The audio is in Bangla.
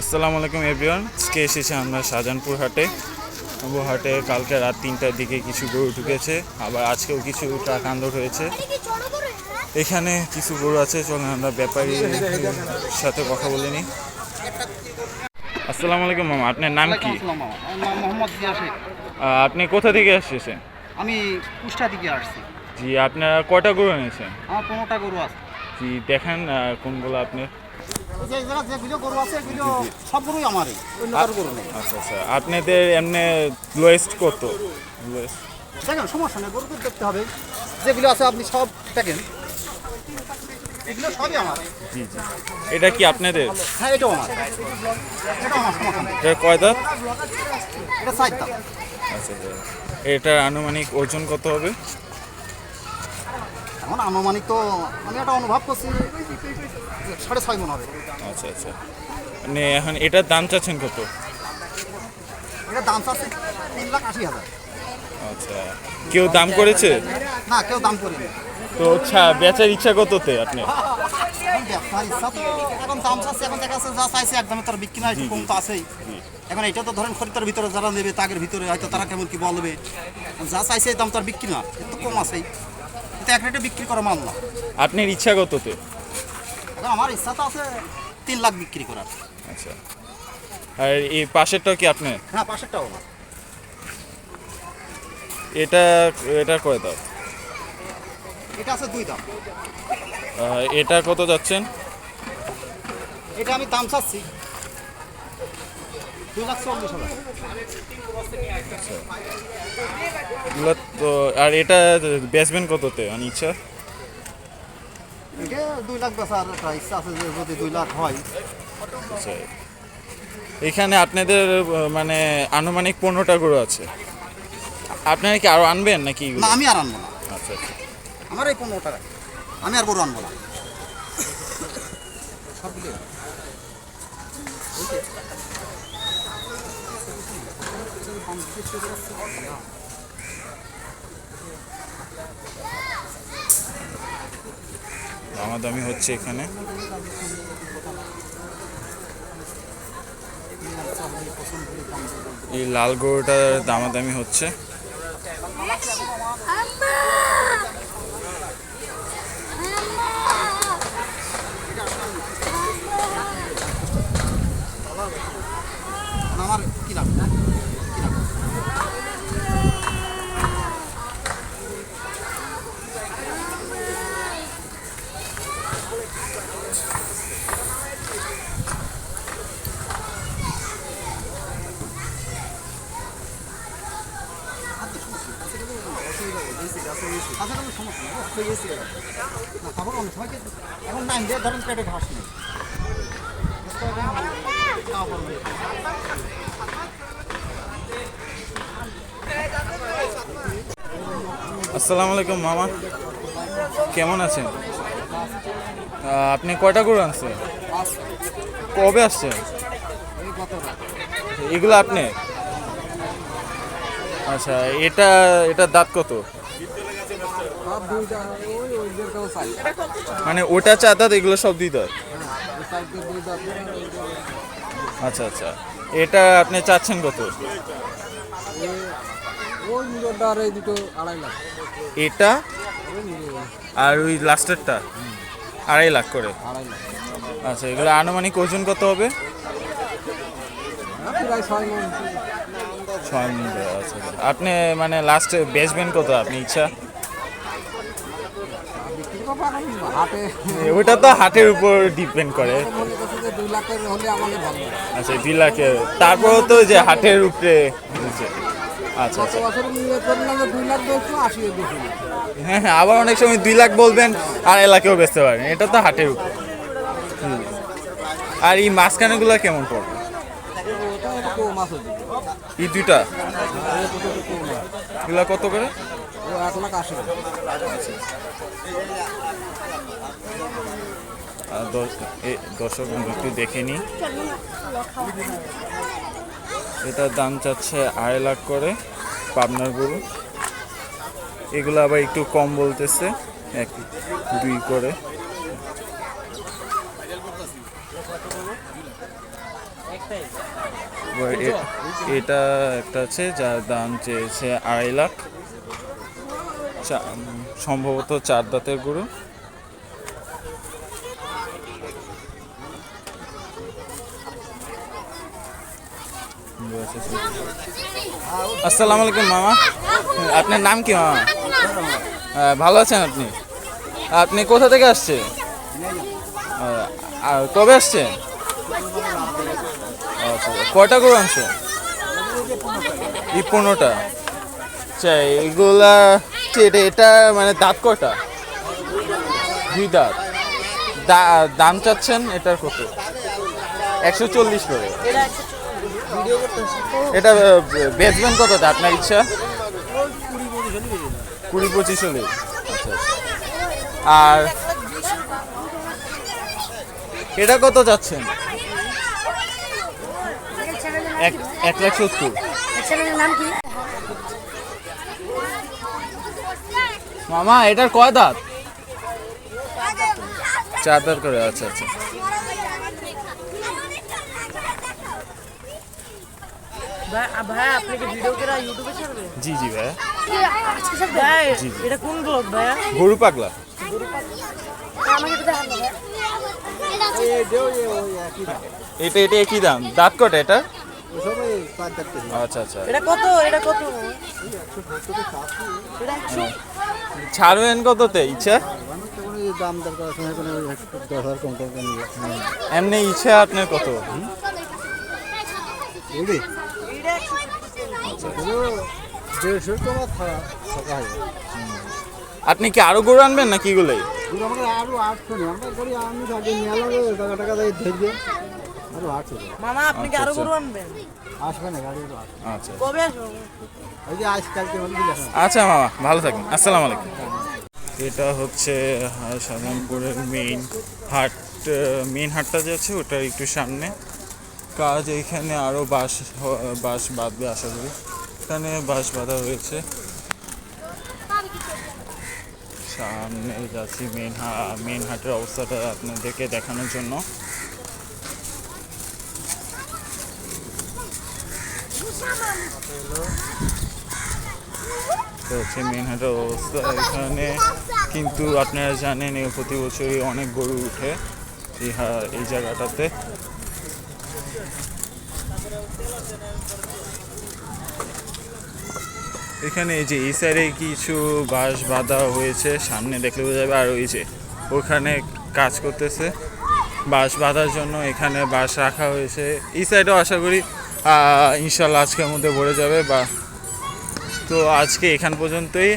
আসসালামু আলাইকুম এভরিওয়ান আজকে এসেছি আমরা শাহজাহানপুর হাটে। হাটে কালকে রাত তিনটার দিকে কিছু গরু ঢুকেছে। আবার আজকেও কিছু ট্রাক আনলোড হয়েছে। এখানে কিছু গরু আছে চলুন আমরা ব্যাপারীর সাথে কথা বলে নিই। আসসালামু আলাইকুম মামা। আপনার নাম কি? আপনি কোথা থেকে এসেছেন? আমি কুষ্টা থেকে আসছি। জি আপনারা কয়টা গরু এনেছেন? আমার পনেরোটা গরু আছে। জি দেখেন কোনগুলো আপনি আপনাদের এমনি লোয়েস্ট কত? দেখেন সমস্যা নেই দেখতে হবে। যেগুলো আছে আপনি সব দেখেন। এগুলো সবই আমার। জি জি। এটা কি আপনাদের? হ্যাঁ এটাও আমার। এটাও আমার সমস্যা নেই। এটা কয় দাঁত? এটা সাইড দাম আচ্ছা আচ্ছা। এটার আনুমানিক ওজন কত হবে? এখন আনুমানিক তো আমি একটা অনুভব করছি। সাড়ে ছয় মন হবে। আচ্ছা আচ্ছা। মানে এখন এটার দাম চাচ্ছেন কত? এটা দাম চাচ্ছে তিন লাখ আশি হাজার। আচ্ছা। কেউ দাম করেছে? না কেউ দাম করিনি। তো আচ্ছা বেচার ইচ্ছা কততে আপনি? এখন দাম চাচ্ছে এখন দেখা যাচ্ছে যা চাইছে একদমে তার বিক্রি না কম তো আছেই। এখন এটা তো ধরেন খরিদার ভিতরে যারা নেবে তাদের ভিতরে হয়তো তারা কেমন কি বলবে। যা চাইছে দাম তার বিক্রি না একটু কম আছেই। কিন্তু এক রেটে বিক্রি করা মাল না। আপনার ইচ্ছা কততে? আমার ইচ্ছা তো আছে তিন লাখ বিক্রি করার। আচ্ছা। আর এই পাশেরটাও কি আপনার হ্যাঁ পাশেরটাও আমার। এটা এটা কয় দাম? এটা আছে দুই দাম। এটা কত যাচ্ছেন? এটা আমি দাম চাচ্ছি। দুই লাখ চল্লিশ হাজার। আর এটা বেচবেন কততে? মানে ইচ্ছা? এটা দুই লাখ বেচার একটা ইচ্ছা আছে যে যদি দুই লাখ হয়। এখানে আপনাদের মানে আনুমানিক পনেরোটা গরু আছে। আপনারা কি আরও আনবেন নাকি? না আমি আর আনব না। আচ্ছা আচ্ছা। আমার এই পনেরো টাকা আমি আর গরু আনব না। দামাদামি হচ্ছে এখানে। এই লাল গরুটার দামাদামি হচ্ছে আমার কি লাভ কি লাভ কাছে কোনো সমস্যা নেই, গেছে। না, খাবার অনেক সময় এখন না হিলে ধরেন পেটে ঘাস নেই। বুঝতে পারলেন? খাওয়া পড়বে। আসসালামু আলাইকুম মামা। কেমন আছেন? আপনি কয়টা গরু আনছেন? কবে আসছেন? এগুলো আপনি? আচ্ছা এটা এটা দাঁত কত? মানে ওটা চা দাঁত এগুলো সব দাঁত আচ্ছা আচ্ছা। এটা আপনি চাচ্ছেন কত? এটা আর ওই লাস্টেরটা? আড়াই লাখ করে। আচ্ছা এগুলো আনুমানিক ওজন কত হবে? হ্যাঁ, ছয় মিনিট আচ্ছা আচ্ছা। আপনি মানে লাস্টে বেচবেন কত আপনি ইচ্ছা? হাটে ওটা তো হাটের উপর ডিপেন্ড করে। যে দুই লাখের আচ্ছা তারপরেও তো যে হাটের উপরে আচ্ছা আচ্ছা। হ্যাঁ হ্যাঁ আবার অনেক সময় দুই লাখ বলবেন আর এলাকেও বেচতে পারেন। এটা তো হাটের উপর। আর এই মাঝখানেগুলো কেমন পড়বে? এই দুইটা? এগুলো কত করে? এক লাখ আশি। দর্শক একটু দেখে নিই। এটার দাম চাচ্ছে আড়াই লাখ করে, পাবনার গরু। এগুলো আবার একটু কম বলতেছে, এক, দুই করে। এটা একটা আছে যার দাম চেয়েছে আড়াই লাখ। সম্ভবত চার দাঁতের গরু। আসসালামু আলাইকুম মামা। আপনার নাম কি, মামা? ভালো আছেন আপনি? আপনি কোথা থেকে আর কবে আসছেন? আচ্ছা কয়টা গরু আনছো এই পনেরোটা। আচ্ছা এগুলা কি এটা এটা মানে দাঁত কটা দুই দাঁত। দাম চাচ্ছেন এটার কত? একশো চল্লিশ করে। এটা বেচবেন কতটা আপনার ইচ্ছা? কুড়ি পঁচিশ হলে। আচ্ছা আচ্ছা। আর এটা কত যাচ্ছেন এক এক লাখ সত্তর চ্যানেলের নাম কি মামা এটার কয় দাঁত? চার দাঁত করে আচ্ছা আচ্ছা। ভাই ভাই আপনি কি ভিডিও করে ইউটিউবে ছাড়বেন? জি জি ভাই। এটা কোন ব্লগ ভাইয়া? গরু পাগলা। আমাকে একটু দেখান ভাই। এটা এটা একই দাম। দাঁত কটা এটা? আচ্ছা আচ্ছা। এটা কত? এটা কত? ছাড়বেন কততে? ইচ্ছা? দাম দরকার আছে কোনো দশ হাজার কম কম এমনি ইচ্ছা আপনার কত? বুঝলি দেড়শো টাকা থাকা থাকা আপনি কি আরও গরু আনবেন নাকি এগুলোই? আরও আটশো আমরা আমি টাকা টাকা দিয়ে ধরবে। আটশো টাকা মামা আপনি কি আচ্ছা, আরও আচ্ছা। গরু আনবেন? আসবে না গাড়ি তো আসবে। আচ্ছা কবে আসব? ওই যে আজ কালকে আচ্ছা মামা ভালো থাকবেন। আসসালামু আলাইকুম। এটা হচ্ছে সাধারণপুরের মেইন হাট মেইন হাটটা যে আছে ওটার একটু সামনে। কাজ এখানে আরও বাঁশ হ- বাঁশ বাঁধবে আশা করি। এখানে বাঁশ বাঁধা হয়েছে। সামনে যাচ্ছি মেন মেন হাটের অবস্থাটা আপনাদেরকে দেখানোর জন্য। তো হচ্ছে মেন হাটের অবস্থা এখানে। কিন্তু আপনারা জানেন প্রতি বছরই অনেক গরু উঠে এই এই জায়গাটাতে। এখানে এই যে, এই সাইডে কিছু বাঁশ বাঁধা হয়েছে, সামনে দেখলে বোঝা যাবে। আর ওই যে, ওখানে কাজ করতেছে। বাঁশ বাঁধার জন্য এখানে বাঁশ রাখা হয়েছে। এই সাইডেও আশা করি ইনশাল্লাহ আজকের মধ্যে ভরে যাবে বা তো আজকে এখান পর্যন্তই।